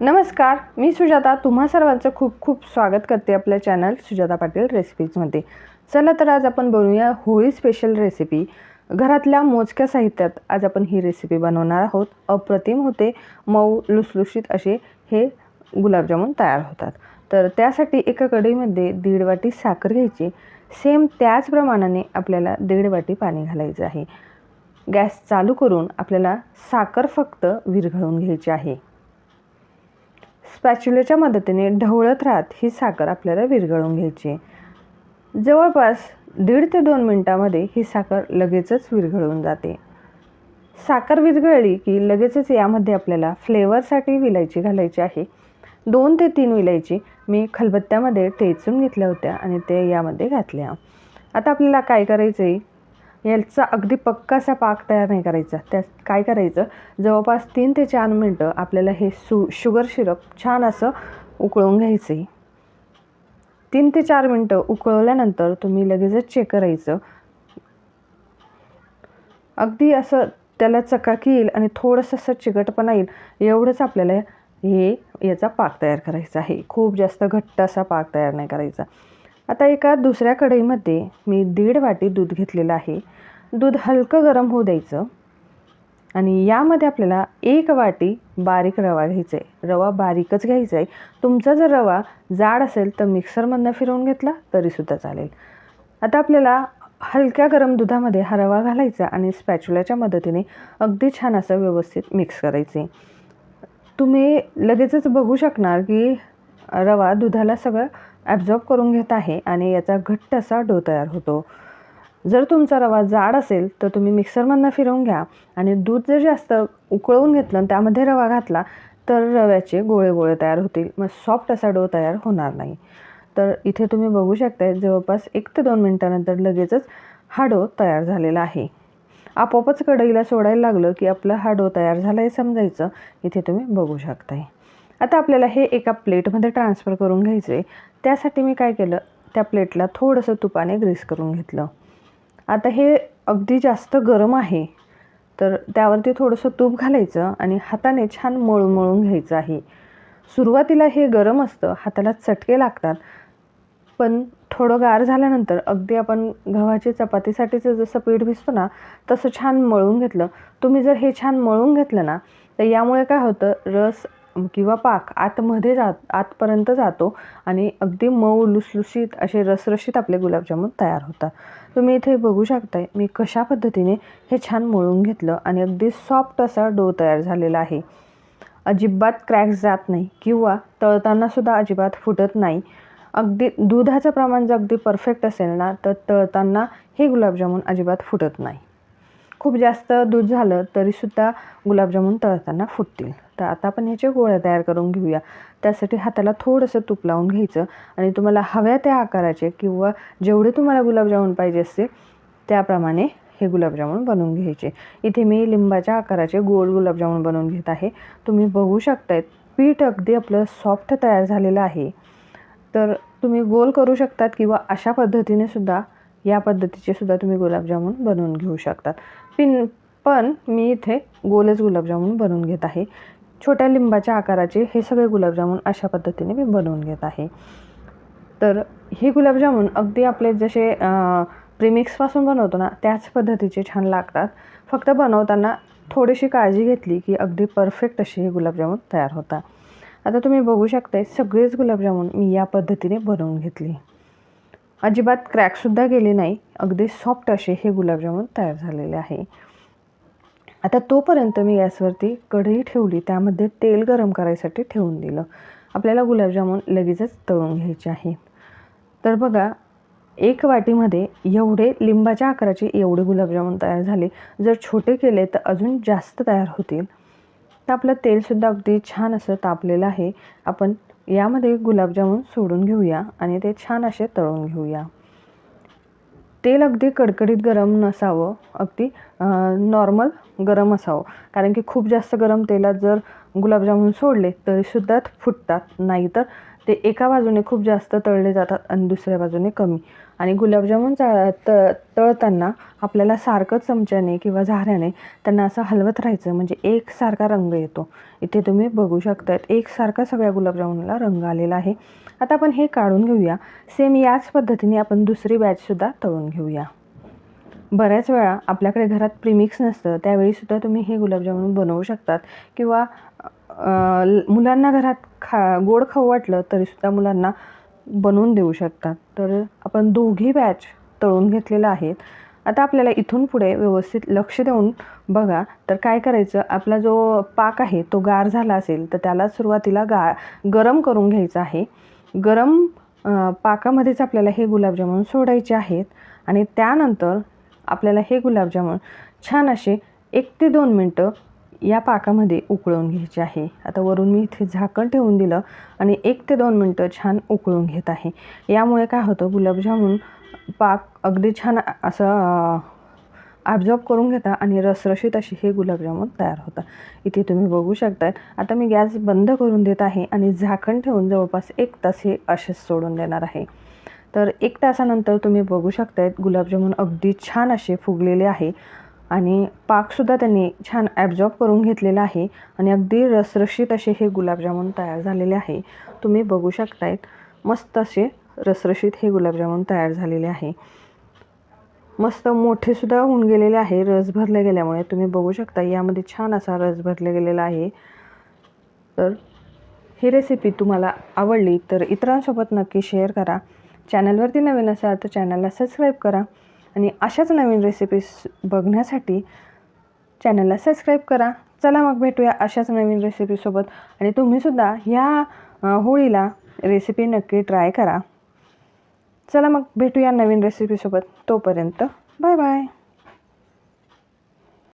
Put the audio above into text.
नमस्कार मी सुजाता. तुम्हा सर्वांचं खूप खूप स्वागत करते आपल्या चॅनल सुजाता पाटील रेसिपीजमध्ये चला तर आज आपण बनवूया होळी स्पेशल रेसिपी घरातल्या मोजक्या साहित्यात आज आपण ही रेसिपी बनवणार आहोत. अप्रतिम होते. मऊ लुसलुशीत असे हे गुलाबजामुन तयार होतात. तर त्यासाठी एका कढईमध्ये दीड वाटी साखर घ्यायची. सेम त्याच प्रमाणाने आपल्याला दीड वाटी पाणी घालायचं आहे. गॅस चालू करून आपल्याला साखर फक्त विरघळून घ्यायची आहे. स्पॅच्युलेच्या मदतीने ढवळत राहत ही साखर आपल्याला विरघळून घ्यायची. जवळपास दीड ते दोन मिनटामध्ये ही साखर लगेचच विरघळून जाते. साखर विरघळली की लगेचच यामध्ये आपल्याला फ्लेवरसाठी विलायची घालायची आहे. दोन ते तीन विलायची मी खलबत्त्यामध्ये टेचून घेतल्या होत्या आणि ते यामध्ये घातल्या. आता आपल्याला काय करायचं आहे याचा अगदी पक्का असा पाक तयार नाही करायचा. त्यात काय करायचं? जवळपास तीन ते चार मिनटं आपल्याला हे सु शुगर सिरप छान असं उकळून घ्यायचं आहे. तीन ते चार मिनटं उकळवल्यानंतर तुम्ही लगेचच चेक करायचं. अगदी असं त्याला चकाकी येईल आणि थोडंसं असं चिकटपणा येईल एवढंच आपल्याला हे याचा पाक तयार करायचा आहे. खूप जास्त घट्ट असा पाक तयार नाही करायचा. आता एका दुसऱ्या कढईमध्ये मी दीड वाटी दूध घेतलेलं आहे. दूध हलकं गरम होऊ द्यायचं. आणि यामध्ये आपल्याला एक वाटी बारीक रवा घ्यायचा आहे रवा बारीकच घ्यायचा आहे तुमचा जर रवा जाड असेल तर मिक्सरमधनं फिरवून घेतला तरीसुद्धा चालेल. आता आपल्याला हलक्या गरम दुधामध्ये हा रवा घालायचा आणि स्पॅच्युलाच्या मदतीने अगदी छान असं व्यवस्थित मिक्स करायचे. तुम्ही लगेचच बघू शकणार की रवा दुधाला सगळं ॲब्झॉर्ब करून घेत आहे आणि याचा घट्ट असा डो तयार होतो. जर तुमचा रवा जाड असेल तर तुम्ही मिक्सरमधनं फिरवून घ्या आणि दूध जर जास्त उकळवून घेतलं आणि त्यामध्ये रवा घातला तर रव्याचे गोळे गोळे तयार होतील. मग सॉफ्ट असा डो तयार होणार नाही. तर इथे तुम्ही बघू शकताय जवळपास एक ते दोन मिनटानंतर लगेचच हा डो तयार झालेला आहे. आपोआपच कढईला सोडायला लागलं की आपला हा डो तयार झाला आहे समजायचं. इथे तुम्ही बघू शकताय. आता आपल्याला हे एका प्लेटमध्ये ट्रान्सफर करून घ्यायचं. आहे त्यासाठी मी काय केलं? त्या प्लेटला थोडंसं तुपाने ग्रीस करून घेतलं. आता हे अगदी जास्त गरम आहे तर त्यावरती थोडंसं तूप घालायचं आणि हाताने छान मळून मळून घ्यायचं आहे. सुरुवातीला हे गरम असतं हाताला चटके लागतात पण थोडं गार झाल्यानंतर अगदी आपण गव्हाची चपातीसाठीचं जसं पीठ भिजतो ना तसं छान मळून घेतलं. तुम्ही जर हे छान मळून घेतलं ना तर यामुळे काय होतं? रस किंवा पाक आतमध्ये जात आतपर्यंत जातो आणि अगदी मऊ लुसलुशीत असे रसरशीत आपले गुलाबजामुन तयार होतात. तुम्ही इथे बघू शकताय मी कशा पद्धतीने हे छान मळून घेतलं आणि अगदी सॉफ्ट असा डो तयार झालेला आहे. अजिबात क्रॅक्स जात नाही किंवा तळतानासुद्धा अजिबात फुटत नाही. अगदी दुधाचं प्रमाण जर अगदी परफेक्ट असेल ना तर तळताना हे गुलाबजामुन अजिबात फुटत नाही. खूप जास्त दूध झालं तरीसुद्धा गुलाबजामुन तळताना फुटतील. तर आता आपण ह्याच्या गोळ्या तयार करून घेऊया. त्यासाठी हाताला थोडंसं तूप लावून घ्यायचं आणि तुम्हाला हव्या त्या आकाराचे किंवा जेवढे तुम्हाला गुलाबजामुन पाहिजे असतील त्याप्रमाणे हे गुलाबजामुन बनवून घ्यायचे. इथे मी लिंबाच्या आकाराचे गोल गुलाबजामुन बनवून घेत आहे. तुम्ही बघू शकतायत पीठ अगदी आपलं सॉफ्ट तयार झालेलं आहे. तर तुम्ही गोल करू शकतात किंवा अशा पद्धतीने सुद्धा या पद्धतीचे सुद्धा तुम्ही गुलाबजामुन बनवून घेऊ शकतात. पिन पण मी इथे गोलच गुलाबजामुन बनवून घेत आहे. छोट्या लिंबाच्या आकाराचे हे सगळे गुलाबजामुन अशा पद्धतीने मी बनवून घेत आहे. तर हे गुलाबजामुन अगदी आपले जसे प्रीमिक्सपासून बनवतो ना त्याच पद्धतीचे छान लागतात. फक्त बनवताना थोडीशी काळजी घेतली की अगदी परफेक्ट असे हे गुलाबजामुन तयार होतात. आता तुम्ही बघू शकता सगळेच गुलाबजामुन मी या पद्धतीने बनवून घेतली. अजिबात क्रॅकसुद्धा गेले नाही. अगदी सॉफ्ट असे हे गुलाबजामुन तयार झालेले आहे. आता तोपर्यंत मी गॅसवरती कढई ठेवली. त्यामध्ये तेल गरम करायसाठी ठेवून दिलं. आपल्याला गुलाबजामुन लगेचच तळून घ्यायचे आहे. तर बघा एक वाटीमध्ये एवढे लिंबाच्या आकाराचे एवढे गुलाबजामुन तयार झाले. जर छोटे केले तर अजून जास्त तयार होतील. तर आपलं तेलसुद्धा अगदी छान असं तापलेलं आहे. आपण यामध्ये गुलाबजामुन सोडून घेऊया आणि ते छान असे तळून घेऊया. तेल अगदी कडकडीत गरम नसावं. अगदी नॉर्मल गरम असावं. कारण की खूप जास्त गरम तेलात जर गुलाबजामुन सोडले तरीसुद्धा फुटतात. नाहीतर ते एका बाजूने खूप जास्त तळले जातात आणि दुसऱ्या बाजूने कमी. आणि गुलाबजामुन चा त तळताना आपल्याला सारखं चमच्याने किंवा झाऱ्याने त्यांना असं हलवत राहायचं. म्हणजे एकसारखा रंग येतो. इथे तुम्ही बघू शकतात एकसारखा सगळ्या गुलाबजामुनला रंग आलेला आहे. आता आपण हे काढून घेऊया. सेम याच पद्धतीने आपण दुसरी बॅचसुद्धा तळून घेऊया. बऱ्याच वेळा आपल्याकडे घरात प्रिमिक्स नसतं त्यावेळीसुद्धा तुम्ही हे गुलाबजामुन बनवू शकतात. किंवा ल- मुलांना घरात खा गोड खाऊ वाटलं तरीसुद्धा मुलांना बनवून देऊ शकतात. तर आपण दोघी बॅच तळून घेतलेलं आहेत आता आपल्याला इथून पुढे व्यवस्थित लक्ष देऊन बघा तर काय करायचं? आपला जो पाक आहे तो गार झाला असेल तर त्याला सुरुवातीला गा गरम करून घ्यायचा आहे. गरम पाकामध्येच आपल्याला हे गुलाबजामुन सोडायचे आहेत. आणि त्यानंतर आपल्याला हे गुलाबजामुन छान असे एक ते दोन मिनटं या पाकामध्ये उकळून घ्यायचे आहे. आता वरून मी इथे झाकण ठेवून दिलं आणि एक ते दोन मिनटं छान उकळून घेत आहे. यामुळे काय होतं गुलाबजामुन पाक अगदी छान असं ॲब्झॉर्ब करून घेता आणि रसरशीत अशी हे गुलाबजामुन तयार होतात इथे तुम्ही बघू शकता आता मी गॅस बंद करून देत आहे आणि झाकण ठेवून जवळपास एक तास हे असेच सोडून देणार आहे. तर एक तासानंतर तुम्ही बघू शकतायत गुलाबजामुन अगदी छान असे फुगलेले आहे. आणि पाकसुद्धा त्यांनी छान ॲब्झॉर्ब करून घेतलेला आहे. आणि अगदी रसरशीत असे हे गुलाबजामुन तयार झालेले आहे. तुम्ही बघू शकतायत मस्त असे रसरशीत हे गुलाबजामुन तयार झालेले आहे. मस्त मोठेसुद्धा होऊन गेलेले आहे रस भरले गेल्यामुळे. तुम्ही बघू शकता यामध्ये छान असा रस भरले गेलेला आहे. तर ही रेसिपी तुम्हाला आवडली तर इतरांसोबत नक्की शेअर करा. चॅनलवरती नवीन असाल तर चॅनलला सबस्क्राईब करा आणि अशाच नवीन रेसिपीज बघण्यासाठी चॅनलला सबस्क्राईब करा. चला मग भेटूया अशाच नवीन रेसिपीसोबत आणि तुम्हीसुद्धा ह्या होळीला रेसिपी नक्की ट्राय करा. चला मग भेटूया नवीन रेसिपीसोबत तोपर्यंत बाय बाय